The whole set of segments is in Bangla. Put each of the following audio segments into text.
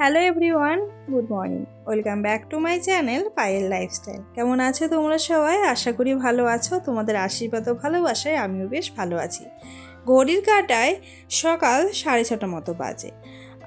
Hello everyone, good morning. Welcome back to my channel Payel lifestyle. কেমন আছো তোমরা সবাই? আশা করি ভালো আছো। তোমাদের আশীর্বাদ ও ভালোবাসায় আমিও বেশ ভালো আছি। ঘড়ির কাটায় সকাল সাড়ে ছটা মতো বাজে।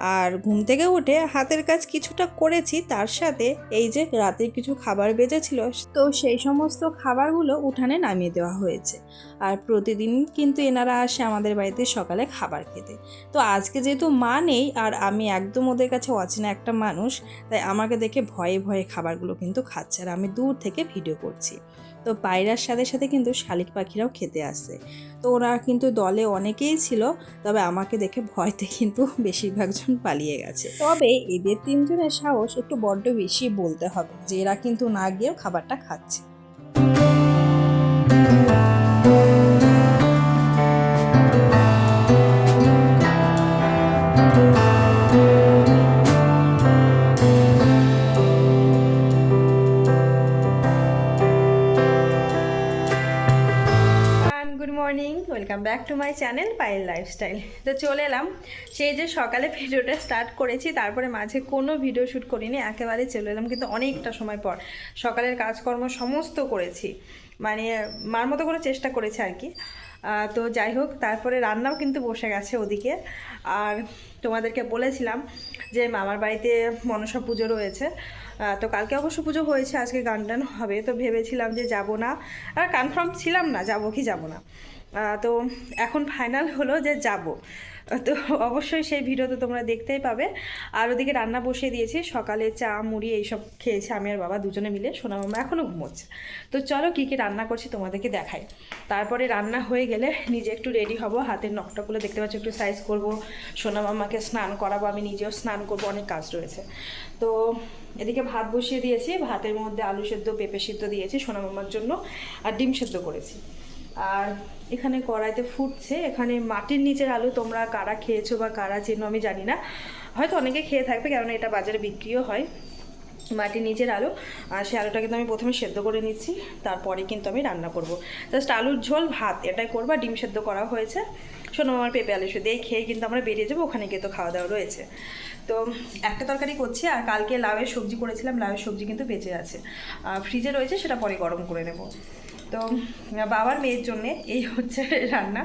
আর ঘুম থেকে উঠে হাতের কাজ কিছুটা করেছি, তার সাথে এই যে রাতে কিছু খাবার বেজেছিল, তো সেই সমস্ত খাবারগুলো উঠানে নামিয়ে দেওয়া হয়েছে। আর প্রতিদিন কিন্তু এনারা আসে আমাদের বাড়িতে সকালে খাবার খেতে। তো আজকে যেহেতু মা নেই আর আমি একদম ওদের কাছে অচেনা একটা মানুষ, তাই আমাকে দেখে ভয়ে ভয়ে খাবারগুলো কিন্তু খাচ্ছে আর আমি দূর থেকে ভিডিও করছি। তো পায়রার সাথে সাথে কিন্তু শালিক পাখিরাও খেতে আসে। তো ওরা কিন্তু দলে অনেকেই ছিল, তবে আমাকে দেখে ভয়তে কিন্তু বেশিরভাগজন পালিয়ে গেছে। তবে এদের তিনজনের সাহস একটু বড্ড বেশি বলতে হবে যে, এরা কিন্তু না গিয়েও খাবারটা খাচ্ছে। Back to my channel Payel lifestyle তো চলে এলাম। সেই যে সকালে ভিডিওটা স্টার্ট করেছি, তারপরে মাঝে কোনো ভিডিও শ্যুট করিনি, একেবারে চলে এলাম কিন্তু অনেকটা সময় পর। সকালের কাজকর্ম সমস্ত করেছি। মানে মার মতো করে চেষ্টা করেছি আর কি। তো যাই হোক, তারপরে রান্নাও কিন্তু বসে গেছে ওদিকে। আর তোমাদেরকে বলেছিলাম যে মামার বাড়িতে মনসা পুজো রয়েছে। তো কালকে অবশ্য পুজো হয়েছে, আজকে গান টান হবে। তো ভেবেছিলাম যে যাব না। আর কনফার্ম ছিলাম না, যাব কি যাব না। তো এখন ফাইনাল হলো যে যাব। তো অবশ্যই সেই ভিডিও তো তোমরা দেখতেই পাবে। আর ওদিকে রান্না বসিয়ে দিয়েছি। সকালে চা, মুড়ি এইসব খেয়েছি আমি আর বাবা দুজনে মিলে। সোনা মামা এখনও ঘুমোচ্ছে। তো চলো কী কী রান্না করছি তোমাদেরকে দেখাই। তারপরে রান্না হয়ে গেলে নিজে একটু রেডি হব। হাতের নখটাগুলো দেখতে পাচ্ছি একটু সাইজ করব। সোনা মামাকে স্নান করাবো, আমি নিজেও স্নান করব, অনেক কাজ রয়েছে। তো এদিকে ভাত বসিয়ে দিয়েছি। ভাতের মধ্যে আলু সেদ্ধ, পেঁপে সিদ্ধ দিয়েছি সোনা মামার জন্য। আর ডিম সেদ্ধ করেছি। আর এখানে কড়াইতে ফুটছে। এখানে মাটির নিচের আলু তোমরা কারা খেয়েছো বা কারা চেনো আমি জানি না। হয়তো অনেকে খেয়ে থাকবে কেননা এটা বাজারে বিক্রিও হয় মাটির নিচের আলু। আর সেই আলুটা কিন্তু আমি প্রথমে সেদ্ধ করে নিচ্ছি, তারপরে কিন্তু আমি রান্না করব। জাস্ট আলুর ঝোল, ভাত, এটাই করব। ডিম সেদ্ধ করা হয়েছে। শোনো আমার পেঁপে আলু সেদ্ধ, এই খেয়ে কিন্তু আমরা বেরিয়ে যাব। ওখানে গিয়ে তো খাওয়া দাওয়া রয়েছে। তো একটা তরকারি করছি, আর কালকে লাউয়ের সবজি করেছিলাম। লাউয়ের সবজি কিন্তু বেঁচে আছে। ফ্রিজে রয়েছে, সেটা পরে গরম করে নেব। তো বাবার মেয়ের জন্যে এই হচ্ছে রান্না।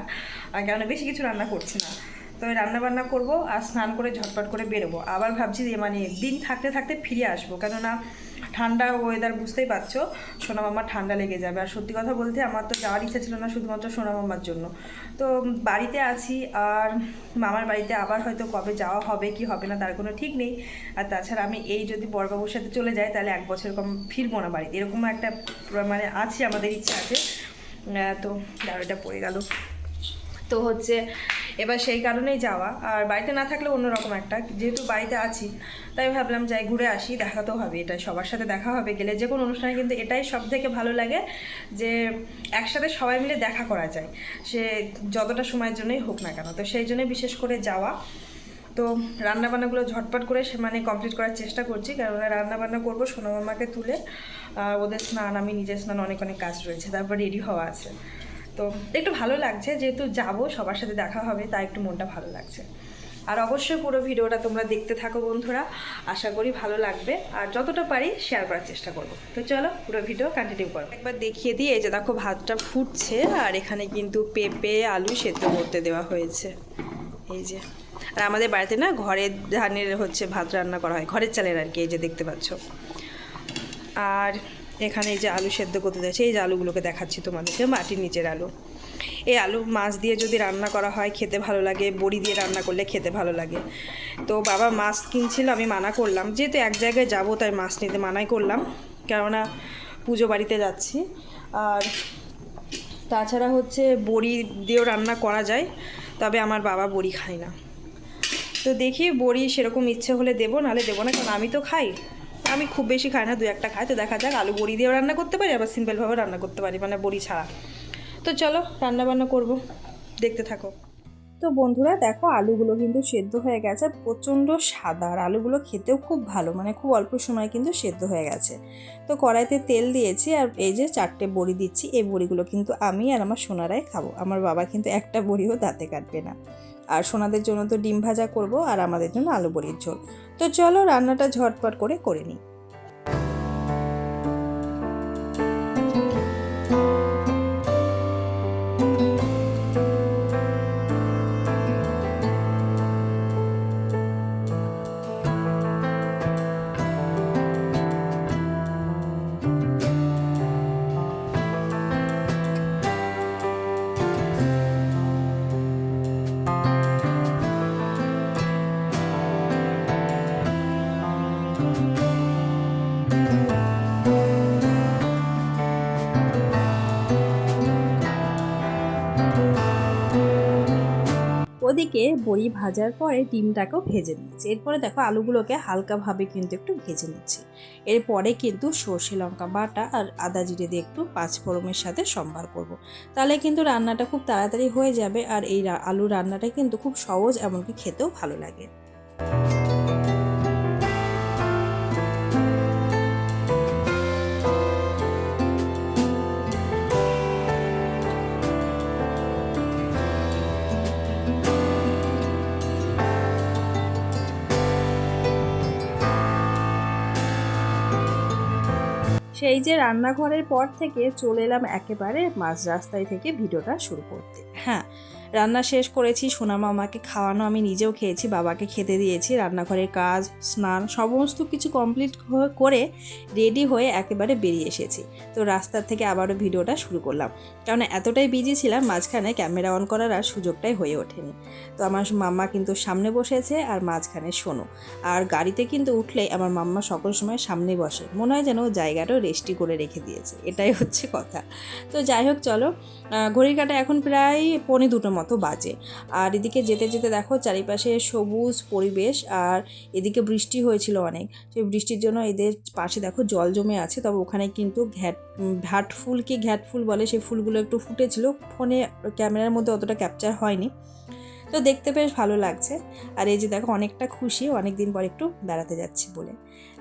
কেননা বেশি কিছু রান্না করছি না। তো আমি রান্না বান্না করব আর স্নান করে ঝটপট করে বেরোবো। আবার ভাবছি যে মানে দিন থাকতে থাকতে ফিরে আসব। কেননা ঠান্ডা ওয়েদার বুঝতেই পারছ, সোনা মামার ঠান্ডা লেগে যাবে। আর সত্যি কথা বলতে আমার তো যাওয়ার ইচ্ছা ছিল না শুধুমাত্র সোনা মামার জন্য। তো বাড়িতে আছি আর মামার বাড়িতে আবার হয়তো কবে যাওয়া হবে, কি হবে না তার কোনো ঠিক নেই। আর তাছাড়া আমি এই যদি বড়বাবুর সাথে চলে যাই, তাহলে এক বছর কম ফিরবো না বাড়িতে। এরকম একটা মানে আছে, আমাদের ইচ্ছা আছে। তো দাঁড়োটা পড়ে গেল। তো হচ্ছে এবার সেই কারণেই যাওয়া। আর বাড়িতে না থাকলে অন্যরকম একটা। যেহেতু বাড়িতে আছি, তাই ভাবলাম যাই ঘুরে আসি, দেখা তো হবে এটা সবার সাথে দেখা হবে। গেলে যে কোনো অনুষ্ঠানে কিন্তু এটাই সব থেকে ভালো লাগে যে একসাথে সবাই মিলে দেখা করা যায়। সে যতটা সময়ের জন্যই হোক না কেন। তো সেই জন্যই বিশেষ করে যাওয়া। তো রান্নাবান্নাগুলো ঝটপট করে সে মানে কমপ্লিট করার চেষ্টা করছি। কারণ রান্নাবান্না করব সোনা মামাকে তুলে ওদের স্নান, আমি নিজের স্নান অনেক অনেক কাজ রয়েছে, তারপর রেডি হওয়া আছে। তো একটু ভালো লাগছে, যেহেতু যাব, সবার সাথে দেখা হবে, তাই একটু মনটা ভালো লাগছে। আর অবশ্যই পুরো ভিডিওটা তোমরা দেখতে থাকো বন্ধুরা, আশা করি ভালো লাগবে। আর যতটা পারি শেয়ার করার চেষ্টা করব। তো চলো পুরো ভিডিও কন্টিনিউ করো। একবার দেখিয়ে দিয়ে এই যে দেখো ভাতটা ফুটছে, আর এখানে কিন্তু পেঁপে, আলু সেদ্ধ করতে দেওয়া হয়েছে। এই যে, আর আমাদের বাড়িতে না ঘরের ধানের হচ্ছে ভাত রান্না করা হয়, ঘরের চালের আর কি, এই যে দেখতে পাচ্ছ। আর এখানে এই যে আলু সেদ্ধ করতে দিয়েছে এই যে আলুগুলোকে দেখাচ্ছি তোমাদেরকে, মাটির নিচের আলু। এই আলু মাছ দিয়ে যদি রান্না করা হয়, খেতে ভালো লাগে, বড়ি দিয়ে রান্না করলে খেতে ভালো লাগে। তো বাবা মাছ কিনছিল, আমি মানা করলাম, যেহেতু এক জায়গায় যাব, তাই মাছ নিতে মানাই করলাম। কেননা পুজো বাড়িতে যাচ্ছি। আর তাছাড়া হচ্ছে বড়ি দিয়েও রান্না করা যায়, তবে আমার বাবা বড়ি খায় না। তো দেখি বড়ি সেরকম ইচ্ছে হলে দেবো, নাহলে দেবো না, কারণ আমি তো খাই। আমি খুব বেশি খাই না দু একটা খাই। তো দেখা যাক, আলু বড়ি দিয়েও রান্না করতে পারি, আবার সিম্পলভাবে রান্না করতে পারি মানে বড়ি ছাড়া। তো চলো রান্না বান্না করব। দেখতে থাকো। তো বন্ধুরা, দেখো, আলুগুলো কিন্তু সেদ্ধ হয়ে গেছে, প্রচণ্ড সাদা। আর আলুগুলো খেতেও খুব ভালো মানে খুব অল্প সময় কিন্তু সেদ্ধ হয়ে গেছে। তো কড়াইতে তেল দিয়েছি, আর এই যে চারটে বড়ি দিচ্ছি, এই বড়িগুলো কিন্তু আমি আর আমার সোনারাই খাব। আমার বাবা কিন্তু একটা বড়িও দাঁতে কাটবে না। আর সোনাদের জন্য তো ডিম ভাজা করব, আর আমাদের জন্য আলু বড়ির ঝোল। তো চলো রান্নাটা ঝটপট করে করে নিই। ওদিকে বড়ি ভাজার পরে ডিমটাকেও ভেজে নিচ্ছি এরপরে দেখো আলুগুলোকে হালকাভাবে কিন্তু একটু ভেজে নিচ্ছি। এরপরে কিন্তু সর্ষে লঙ্কা বাটা আর আদা জিরে দিয়ে একটু পাঁচফোড়নের সাথে সম্ভার করব। তাহলে কিন্তু রান্নাটা খুব তাড়াতাড়ি হয়ে যাবে আর এই আলু রান্নাটা কিন্তু খুব সহজ এমনকি খেতেও ভালো লাগে। সেই যে রান্নাঘরের পর থেকে চলে এলাম একেবারে মাঝ রাস্তায় থেকে ভিডিওটা শুরু করতে। হ্যাঁ রান্না শেষ করেছি সোনামা আমাকে খাওয়ানো আমি নিজেও খেয়েছি, বাবাকে খেতে দিয়েছি, রান্নাঘরের কাজ, স্নান সমস্ত কিছু কমপ্লিট করে রেডি হয়ে একেবারে বেরিয়ে এসেছি। তো রাস্তার থেকে আবারও ভিডিওটা শুরু করলাম। কারণ এতটাই বিজি ছিলাম, মাঝখানে ক্যামেরা অন করার আর সুযোগটাই হয়ে ওঠেনি। তো আমার মাম্মা কিন্তু সামনে বসেছে আর মাঝখানে শোনো আর গাড়িতে কিন্তু উঠলে আমার মাম্মা সকল সময় সামনে বসে। মনে হয় যেন জায়গাটাও রেস্টি করে রেখে দিয়েছে। এটাই হচ্ছে কথা। তো যাই হোক, চলো ঘড়ির কাটা এখন প্রায় পৌনে দুটো মতো বাজে। আর এদিকে যেতে যেতে দেখো চারিপাশে সবুজ পরিবেশ, আর এদিকে বৃষ্টি হয়েছিল অনেক। সেই বৃষ্টির জন্য এদের পাশে দেখো জল জমে আছে, তবে ওখানে কিন্তু ঘ্যাট, ঘাট ফুল কি ঘ্যাট ফুল বলে সেই ফুলগুলো একটু ফুটেছিল। ফোনে ক্যামেরার মধ্যে অতটা ক্যাপচার হয়নি। তো দেখতে বেশ ভালো লাগছে। আর এই যে দেখো অনেকটা খুশি অনেক দিন পর একটু বেড়াতে যাচ্ছি বলে।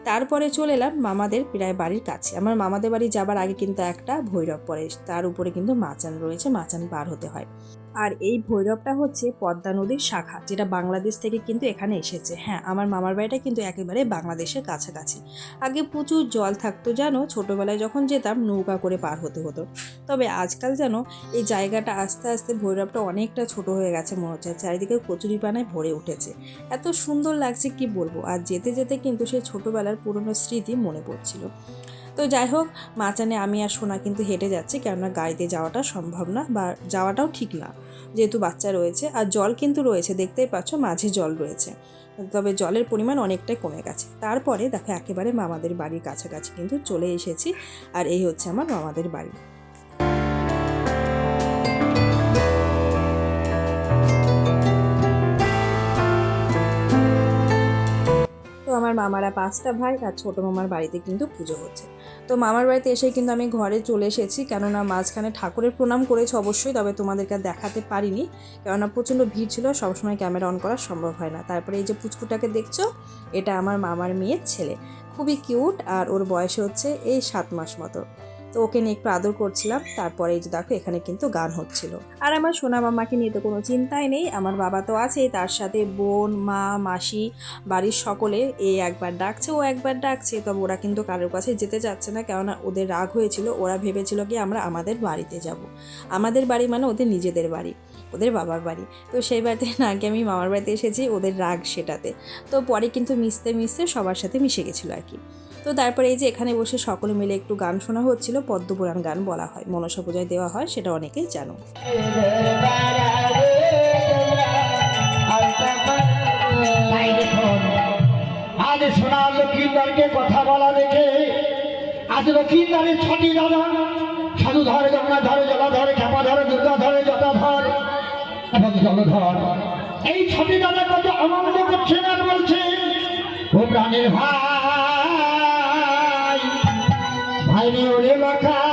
তারপরে চলে এলাম মামাদের প্রায় বাড়ির কাছে। আমার মামাদের বাড়ি যাবার আগে কিন্তু একটা ভৈরব পড়ে তার উপরে কিন্তু মাচান রয়েছে, মাচান পার হতে হয়। আর এই ভৈরবটা হচ্ছে পদ্মা নদীর শাখা, যেটা বাংলাদেশ থেকে কিন্তু এখানে এসেছে। হ্যাঁ আমার মামার বাড়িটা কিন্তু একেবারে বাংলাদেশের কাছাকাছি। আগে প্রচুর জল থাকতো জানো ছোটোবেলায় যখন যেতাম নৌকা করে পার হতে হতো। তবে আজকাল যেন এই জায়গাটা আস্তে আস্তে ভৈরবটা অনেকটা ছোট হয়ে গেছে মনে হচ্ছে চারিদিকে কচুরিপানায় ভরে উঠেছে। এত সুন্দর লাগছে কি বলব? আর যেতে যেতে কিন্তু সেই ছোটোবেলার পুরনো স্মৃতি মনে পড়ছিল। তো যাই হোক মাচানে আমি আর সোনা কিন্তু হেঁটে যাচ্ছি, কেননা গাড়িতে যাওয়াটা সম্ভব না বা যাওয়াটাও ঠিক না। যেহেতু বাচ্চা রয়েছে আর জল কিন্তু রয়েছে, দেখতেই পাচ্ছ মাঝে জল রয়েছে। তবে জলের পরিমাণ অনেকটাই কমে গেছে। তারপরে দেখো একেবারে মামাদের বাড়ির কাছাকাছি কিন্তু চলে এসেছি, আর এই হচ্ছে আমার মামাদের বাড়ি। আমার মামারা পাঁচটা ভাই আর ছোটো মামার বাড়িতে কিন্তু পুজো হচ্ছে। তো মামার বাড়িতে এসেই কিন্তু আমি ঘরে চলে এসেছি। কেননা মাঝখানে ঠাকুরের প্রণাম করেছি অবশ্যই, তবে তোমাদেরকে দেখাতে পারিনি। কেননা প্রচণ্ড ভিড় ছিল, সবসময় ক্যামেরা অন করা সম্ভব হয় না। তারপরে এই যে পুচকুটাকে দেখছ, এটা আমার মামার মেয়ের ছেলে। খুবই কিউট আর ওর বয়সে হচ্ছে এই সাত মাস মতো। তো ওকে নিয়ে একটু আদর করছিলাম। তারপরে এই যে দেখো, এখানে কিন্তু গান হচ্ছিল। আর আমার সোনা মামাকে নিয়ে তো কোনো চিন্তাই নেই। আমার বাবা তো আছেই তার সাথে বোন, মা, মাসি, বাড়ির সকলে এ একবার ডাকছে, ও একবার ডাকছে। তবে ওরা কিন্তু কারোর কাছে যেতে চাচ্ছে না, কেননা ওদের রাগ হয়েছিল। ওরা ভেবেছিল কি আমরা আমাদের বাড়িতে যাব। আমাদের বাড়ি মানে ওদের নিজেদের বাড়ি, ওদের বাবার বাড়ি। তো সেই বাড়িতে না আগে আমি মামার বাড়িতে এসেছি, ওদের রাগ সেটাতে। তো পরে কিন্তু মিশতে মিশতে সবার সাথে মিশে গেছিল আর কি। তো তারপরে এই যে এখানে বসে সকলে মিলে একটু গান শোনা হচ্ছিল পদ্মপুরাণ গান বলা হয়, মনসা পূজায় দেওয়া হয়, সেটা অনেকেই জানো। আজ শোনা লক্ষ্মীদারকে কথা বলা দেখে, আজ লক্ষ্মীদারের ছটি দাদা, সাধু ধরে, যমুনা ধরে, জলা ধরে ধরে, দুর্গা ধরে জটা ধর, এবং জলধর এই ছটি দাদা কত আনন্দ করছে আর বলছে ও প্রাণের ভাই ভাই রে ওরে মাখা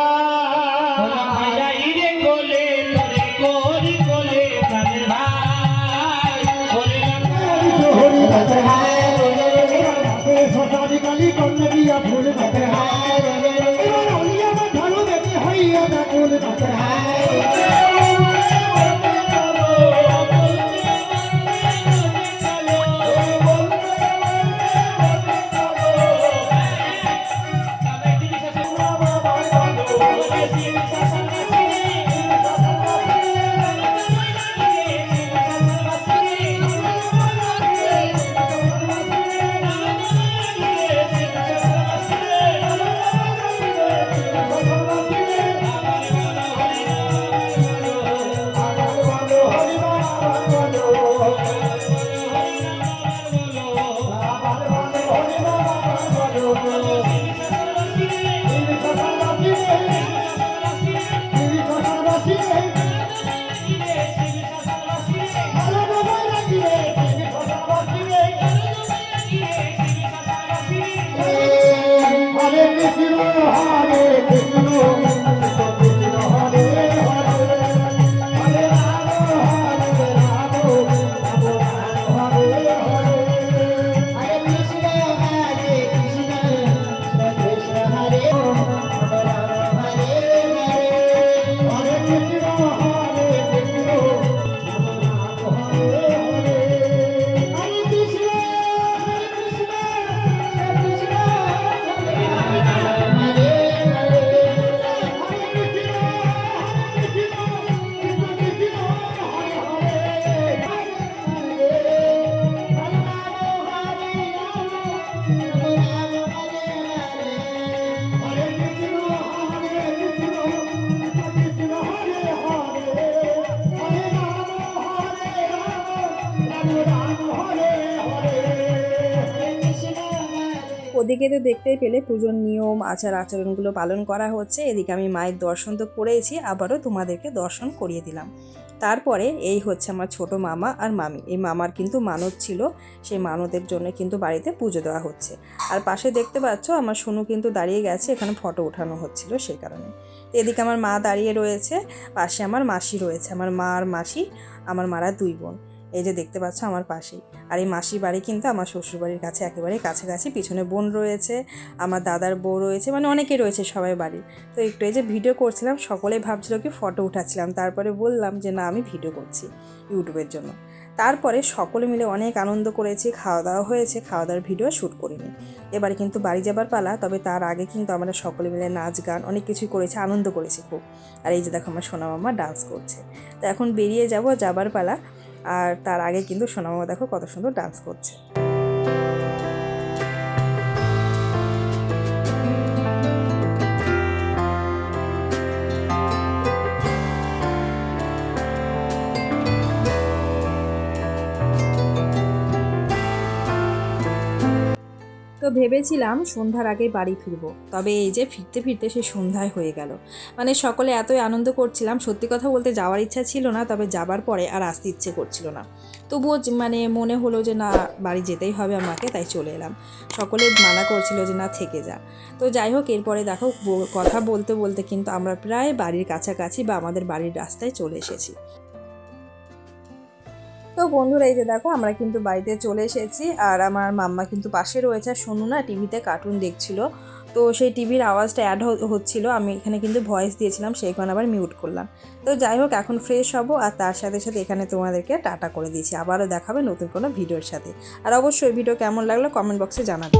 ওদিকে তো দেখতেই পেলে পুজোর নিয়ম, আচার আচরণগুলো পালন করা হচ্ছে। এদিকে আমি মায়ের দর্শন তো করেছি আবারও তোমাদেরকে দর্শন করিয়ে দিলাম। তারপরে এই হচ্ছে আমার ছোট মামা আর মামি। এই মামার কিন্তু মানত ছিল, সেই মানতের জন্য কিন্তু বাড়িতে পুজো দেওয়া হচ্ছে। আর পাশে দেখতে পাচ্ছ, আমার সোনু কিন্তু দাঁড়িয়ে গেছে, এখানে ফটো ওঠানো হচ্ছিল সেই কারণে। এদিকে আমার মা দাঁড়িয়ে রয়েছে, পাশে আমার মাসি রয়েছে, আমার মা আর মাসি, আমার মারা দুই বোন। এই যে দেখতে পাচ্ছ আমার পাশেই। আর এই মাসির বাড়ি কিন্তু আমার শ্বশুরবাড়ির কাছে একেবারে কাছাকাছি, পিছনে বোন রয়েছে, আমার দাদার বউ রয়েছে মানে অনেকে রয়েছে সবাই বাড়ির। তো একটু এই যে ভিডিও করছিলাম সকলে ভাবছিল কি ফটো উঠাচ্ছিলাম, তারপরে বললাম যে না, আমি ভিডিও করছি ইউটিউবের জন্য। তারপরে সকলে মিলে অনেক আনন্দ করেছি খাওয়া দাওয়া হয়েছে খাওয়া দাওয়ার ভিডিও শ্যুট করিনি। এবারে কিন্তু বাড়ি যাবার পালা, তবে তার আগে কিন্তু আমরা সকলে মিলে নাচ গান, অনেক কিছুই করেছি, আনন্দ করেছি খুব। আর এই যে দেখো আমার সোনা মামা ডান্স করছে। তো এখন বেরিয়ে যাব যাবার পালা। আর তার আগে কিন্তু সোনামা দেখো কত সুন্দর ডান্স করছে। ভেবেছিলাম সন্ধ্যার আগে বাড়ি ফিরবো, তবে এই যে ফিরতে ফিরতে সে সন্ধ্যায় হয়ে গেল। মানে সকলে এতই আনন্দ করছিলাম, সত্যি কথা বলতে যাওয়ার ইচ্ছা ছিল না, তবে যাবার পরে আর আসতে ইচ্ছে করছিল না। তবুও মানে মনে হলো যে না, বাড়ি যেতেই হবে আমাকে, তাই চলে এলাম। সকলে মানা করছিল যে না, থেকে যা। তো যাই হোক, এরপরে দেখো কথা বলতে বলতে কিন্তু আমরা প্রায় বাড়ির কাছাকাছি বা আমাদের বাড়ির রাস্তায় চলে এসেছি। তো বন্ধুরা, এই যে দেখো, আমরা কিন্তু বাড়িতে চলে এসেছি আর আমার মাম্মা কিন্তু পাশে রয়েছে। আর শোনো না টিভিতে কার্টুন দেখছিল। তো সেই টিভির আওয়াজটা অ্যাড হচ্ছিল। আমি এখানে কিন্তু ভয়েস দিয়েছিলাম সেই কারণে আবার মিউট করলাম। তো যাই হোক, এখন ফ্রেশ হব আর তার সাথে সাথে এখানে তোমাদেরকে টাটা করে দিয়েছি। আবারও দেখাবে নতুন কোনো ভিডিওর সাথে। আর অবশ্যই ভিডিও কেমন লাগল কমেন্ট বক্সে জানাবে।